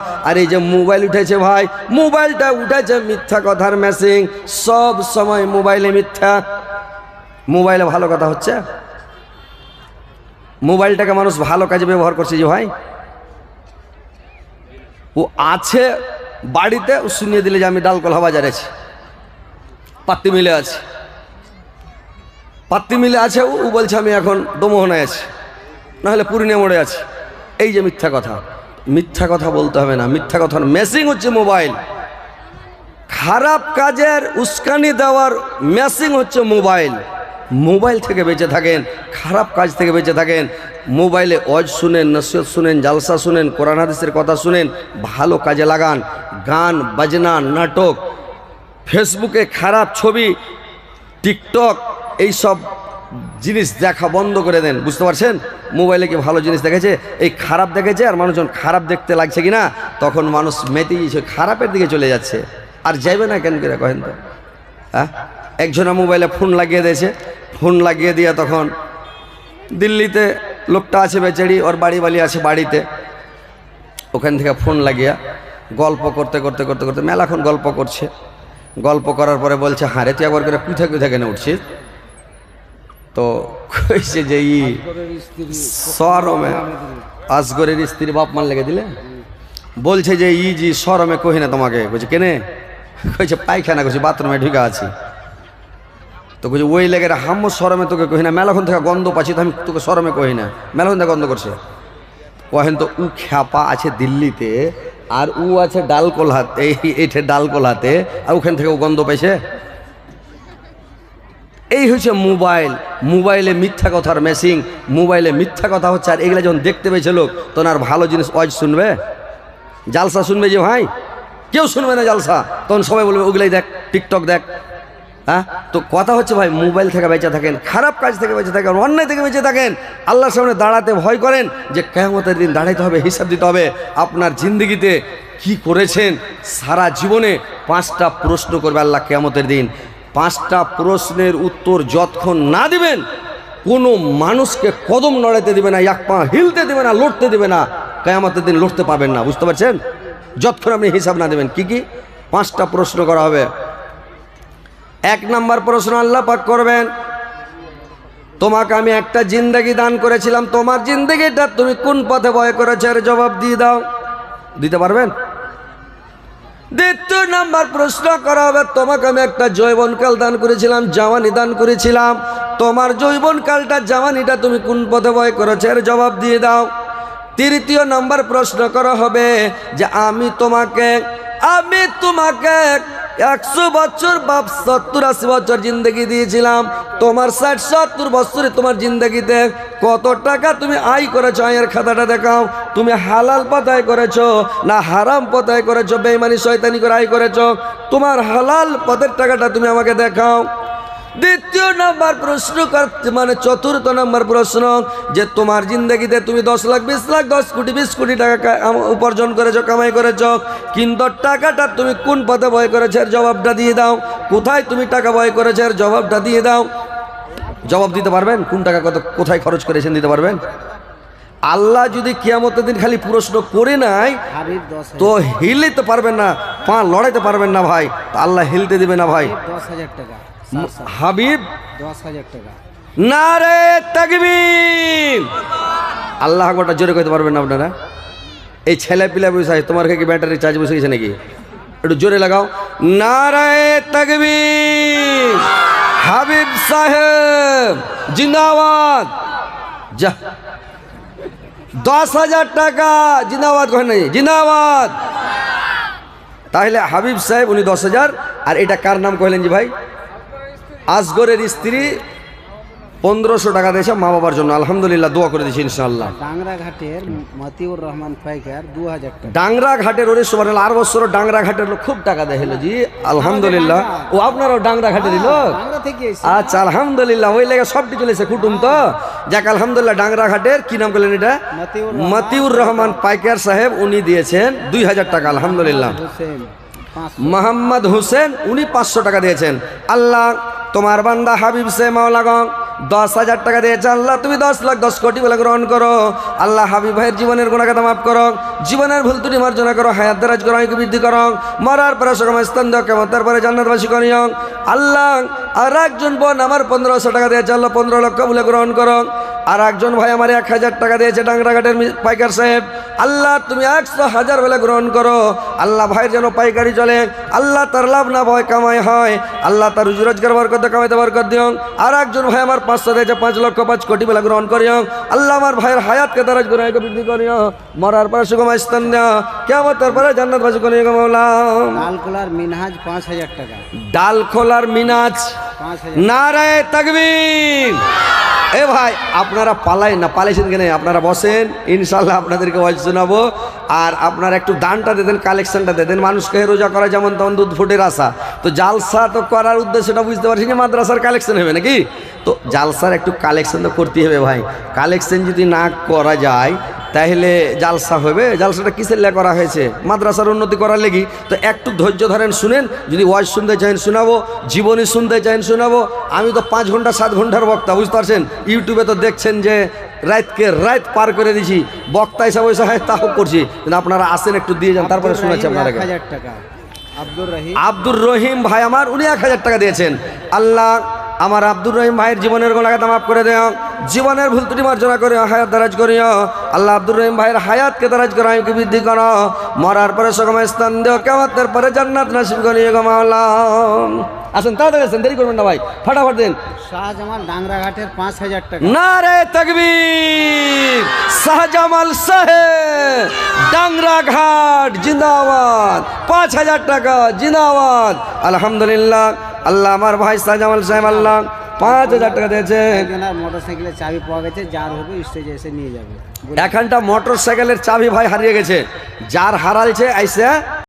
আর এই যে মোবাইল উঠেছে ভাই, মোবাইলটা উঠেছে মিথ্যা কথার মেসিং সব সময় মোবাইলে মিথ্যা। মোবাইলে ভালো কথা হচ্ছে? মোবাইলটাকে মানুষ ভালো কাজে ব্যবহার করছে যে ভাই। ও আছে বাড়িতে, ও শুনিয়ে দিলে যে আমি ডালকোলা বাজারে আছি। পাত্তি মিলে আছে। পাত্তি মিলে আছে, ও বলছে আমি এখন দমোহনায় আছি। নাহলে পূর্ণিয়া মোড়ে আছি। এই যে মিথ্যা কথা। মিথ্যা কথা বলতে হবে না, মিথ্যা কথার মেসিং হচ্ছে মোবাইল খারাপ কাজের উস্কানি দেওয়ার মেসিং হচ্ছে মোবাইল মোবাইল থেকে বেঁচে থাকেন, খারাপ কাজ থেকে বেঁচে থাকেন। মোবাইলে অজ শুনেন, নসিহত শুনেন, জালসা শুনেন, কোরআন হাদিসের কথা শুনেন, ভালো কাজে লাগান, গান, বাজনা, নাটক ফেসবুকে খারাপ ছবি টিকটক এইসব জিনিস দেখা বন্ধ করে দেন, বুঝতে পারছেন? মোবাইলে কি ভালো জিনিস দেখেছে? এই খারাপ দেখেছে আর মানুষজন খারাপ দেখতে লাগছে কি না তখন মানুষ মেতে গিয়েছে খারাপের দিকে চলে যাচ্ছে। আর যাইবে না কেন করে কহেন তো? হ্যাঁ? একজনা মোবাইলে ফোন লাগিয়ে দিয়েছে। ফোন লাগিয়ে দিয়ে তখন দিল্লিতে লোকটা আছে বেচারি, ওর বাড়ি বাড়ি আছে বাড়িতে। ওখান থেকে ফোন লাগিয়া গল্প করতে করতে করতে করতে মেলাক্ষণ গল্প করছে। গল্প করার পরে বলছে হারে তুই একবার করে কুথা কুথা কেন উঠছিস? তো কইছে যে ই সরমে, আসগরের স্ত্রী বাপ মান লেগে দিলে? বলছে যে ই জি সরমে কহি না তোমাকে। বলছে কেনে? কইছে, পায়খানা করছি বাথরুমে ঢুকা আছি। তো কইছে, ওই লেগে হাম্ম সরমে তোকে কহি না। মেলাক্ষণ থেকে গন্ধ পাচ্ছি তো আমি তোকে সরমে কহি না। মেলাক্ষণ থেকে গন্ধ করছে। কহেন তো, উ খ্যাপা আছে দিল্লিতে, আর উ আছে ডালকোলহাতে এই, এইঠে ডালকোলহাতে আর ওখান থেকে ও গন্ধ পাইছে? এই হচ্ছে মোবাইল। মোবাইলে মিথ্যা কথার মেশিং মোবাইলে মিথ্যা কথা হচ্ছে, আর এগুলো যখন দেখতে পেয়েছে লোক, তখন আর ভালো জিনিস অজ শুনবে? জালসা শুনবে যে ভাই? কেউ শুনবে না জালসা। তখন সবাই বলবে, ওগুলাই দেখ, টিকটক দেখ। হ্যাঁ? তো কথা হচ্ছে ভাই, মোবাইল থেকে বেঁচে থাকেন, খারাপ কাজ থেকে বেঁচে থাকেন, অন্যায় থেকে বেঁচে থাকেন। আল্লাহর সামনে দাঁড়াতে ভয় করেন যে কেমতের দিন দাঁড়াইতে হবে, হিসাব দিতে হবে। আপনার জিন্দগিতে কি করেছেন? সারা জীবনে পাঁচটা প্রশ্ন করবে আল্লাহ কেমতের দিন। পাঁচটা প্রশ্নের উত্তর যতক্ষণ না দিবেন, কোনো মানুষকে কদম নড়াইতে দিবে না, এক পা হিলতে দেবে না, লড়তে দেবে না, কেয়ামতের দিন লড়তে পারবেন না, বুঝতে পারছেন? যতক্ষণ আপনি হিসাব না দেবেন, কি কি? পাঁচটা প্রশ্ন করা হবে। এক নাম্বার প্রশ্ন আল্লাহ পাক করবেন, তোমাকে আমি একটা জিন্দগি দান করেছিলাম, তোমার জিন্দগিটা তুমি কোন পথে ভয় করেছ? এর জবাব দিয়ে দাও। দিতে পারবেন? দ্বিতীয় নাম্বার প্রশ্ন করা হবে, তোমাকে আমি একটা জৈবনকাল দান করেছিলাম, জাওয়ানি দান করেছিলাম। তোমার জৈবনকালটা জাওয়ানিটা তুমি কোন পথে ভয় করেছ? এর জবাব দিয়ে দাও। তৃতীয় নাম্বার প্রশ্ন করা হবে যে, আমি তোমাকে আমি তোমাকে একশো বছর বাপ সত্তর আশি বছর জিন্দগি দিয়েছিলাম। তোমার ষাট সত্তর বছরে তোমার জিন্দগিতে কত টাকা তুমি আয় করেছ আয়ের খাতাটা দেখাও। তুমি হালাল পথায় করেছ, না হারাম পথায় করেছ বেইমানি শয়তানি করে আয় করেছ। তোমার হালাল পথের টাকাটা তুমি আমাকে দেখাও। দ্বিতীয় নাম্বার প্রশ্ন মানে চতুর্থ নাম্বার প্রশ্ন, যে তোমার জিন্দগিতে তুমি দশ লাখ, বিশ লাখ, দশ কোটি, বিশ কোটি টাকা উপার্জন করেছ, কামাই করেছ, কিন্তু টাকাটা তুমি কোন পথে ভয় করেছ জবাবটা দিয়ে দাও। কোথায় তুমি টাকা ভয় করেছ জবাবটা দিয়ে দাও। জবাব দিতে পারবেন? কোন টাকা কত কোথায় খরচ করেছেন দিতে পারবেন? আল্লাহ যদি কিয়ামতের দিন খালি প্রশ্ন করে নাই তো হিলতে পারবেন না পা লড়াইতে পারবেন না ভাই। আল্লাহ হিলতে দিবে না ভাই। হাবিব? তাকবীর। আল্লাহ আকবরটা জোরে কইতে পারবেন না আপনারা? এই ছেলে পিলা বসে তোমার কি ব্যাটারি চার্জ বসে গেছে নাকি? একটু জোরে লাগাও। নারায় তাকবীর। হাবিব সাহেব, জিন্দাবাদ। যা। দশ হাজার টাকা, জিন্দাবাদ কহেন নাই। জিন্দাবাদ। তাহলে হাবিব সাহেব, উনি দশ হাজার আর এটা কার নাম কহিলেন জি ভাই? আসগরের স্ত্রী পনেরোশো টাকা দিয়েছে মা বাবার জন্য। আলহামদুলিল্লাহ দোয়া করে দিয়েছি ইনশাআল্লাহ। ডাংরা ঘাটের মতিউর রহমান পাইকার দু হাজার টাকা। ডাংরা ঘাটের ওরে সুবান আর বছর ডাংরা ঘাটের লোক খুব টাকা দেয় হলো জি। আলহামদুলিল্লাহ। ও আপনারও ডাংরা ঘাটের লোক ডাংরা থেকে এসে আচ্ছা আলহামদুলিল্লাহ ওই লেগে সবটি চলেছে কুটুম তো। যাক আলহামদুলিল্লাহ ডাংরা ঘাটের কি নাম করলেন এটা? মতিউর রহমান। পাইকার সাহেব উনি দিয়েছেন দুই হাজার টাকা আলহামদুলিল্লাহ। মোহাম্মদ হোসেন উনি পাঁচশো টাকা দিয়েছেন। আল্লাহ তোমার বান্দা হাবিব সে মাওলাগং দশ হাজার টাকা দিয়েছে, আল্লাহ তুমি দশ লাখ, দশ কোটি বলে গ্রহণ করো। আল্লাহ হাবিব ভাইয়ের জীবনের গুণাগাতা মাফ করো। জীবনের ভুল ত্রুটি মার্জনা করো, হায়াত দারাজ আয়ুকে বৃদ্ধি করো। মরার পরে সকম স্থান দাও কেমন তারপরে জান্নাতবাসী করিও আল্লাহ, আর একজন বোন আমার পনেরোশো টাকা দিয়েছে, আল্লাহ পনেরো লক্ষ বলে গ্রহণ করো। আর একজন ভাই আমার এক হাজার টাকা দিয়েছে ডাংরাঘাটের পাইকার সাহেব। আল্লাহ তুমি একশো হাজার বেলা গ্রহণ করো। আল্লাহ ভাইয়ের যেন পাইকারি চলে। আল্লাহ তার লাভ না ভয় কামাই হয়। আল্লাহ তার রুজি রোজগার বরকত কামাইতে বরকত দিও আর একজন ভাই আমার পাঁচশো দিয়েছে পাঁচ লক্ষ পাঁচ কোটি বেলা গ্রহণ করিও আল্লাহ আমার ভাইয়ের হায়াতকে তারাজ করে বৃদ্ধি করিও মরার পরে সুগম স্থান দেও। কেমন তারপরে জান্নাত বাসী করিও গো মাওলা। লাল কোলার মিনহাজ পাঁচ হাজার টাকা। ডাল খোলার মিনাজ। নারায় তাকবীর। এ ভাই, আপনারা পালাই না, পালাইছেন কেন? আপনারা বসেন ইনশাল্লাহ আপনাদেরকে ওয়াজ শোনাবো। আর আপনারা একটু দানটা দেন, কালেকশনটা দেন। মানুষকে রোজা করা যেমন তেমন দুধ ফুটের আশা তো জালসা তো করার উদ্দেশ্যটা বুঝতে পারছি যে মাদ্রাসার কালেকশন হবে নাকি? তো জালসার একটু কালেকশন তো করতেই হবে ভাই। কালেকশন যদি না করা যায় তাহলে জালসা হবে। জালসাটা কিসের লেগে করা হয়েছে? মাদ্রাসার উন্নতি করার লেগি। তো একটু ধৈর্য ধরেন শুনেন। যদি ওয়াজ শুনতে চান শোনাবো। জীবনী শুনতে চান শোনাবো। আমি তো পাঁচ ঘণ্টা সাত ঘণ্টার বক্তা বুঝতে পারছেন? ইউটিউবে তো দেখছেন যে রাতকে রাত পার করে দিছি। বক্তা হিসাবে ওইসব হয় তাও করছি। কিন্তু আপনারা আসেন একটু দিয়ে যান তারপরে শোনাচ্ছি আপনারা টাকা। আব্দুর রহিম। আব্দুর রহিম ভাই আমার উনি এক হাজার টাকা দিয়েছেন। আল্লাহ আমার আব্দুর রহিম ভাইয়ের জীবনের গোলাগাতা মাফ করে দেও। জীবনের ভুল ত্রুটি মার্জনা করে হায়াত দারাজ করিও। আল্লাহ আব্দুর রহিম ভাইয়ের হায়াতকে দারাজ করো আয়ুকে বৃদ্ধি করো। মরার পরে সকময় স্থান দেও কেমতের পরে জান্নাত নাসিব করিও গো মাওলা আসেন তাড়াতাড়ি আসেন দেরি করবেন না ভাই ফাটাফাট দিন। শাহজামাল ডাংরাঘাটের পাঁচ হাজার টাকা। নারে তকবীর শাহজামাল সাহেব ডাংরা ঘাট জিন্দাবাদ। পাঁচ হাজার টাকা জিন্দাবাদ। আলহামদুলিল্লাহ আল্লাহ আমার ভাই সাজামাল সাহেব আল্লাহ পাঁচ হাজার টাকা দিয়েছে। মোটরসাইকেলের মোটর সাইকেলের চাবি পাওয়া গেছে যার হবে স্টেজে এসে নিয়ে যাবে। এখানটা মোটর সাইকেলের চাবি ভাই হারিয়ে গেছে যার হারালছে আইসে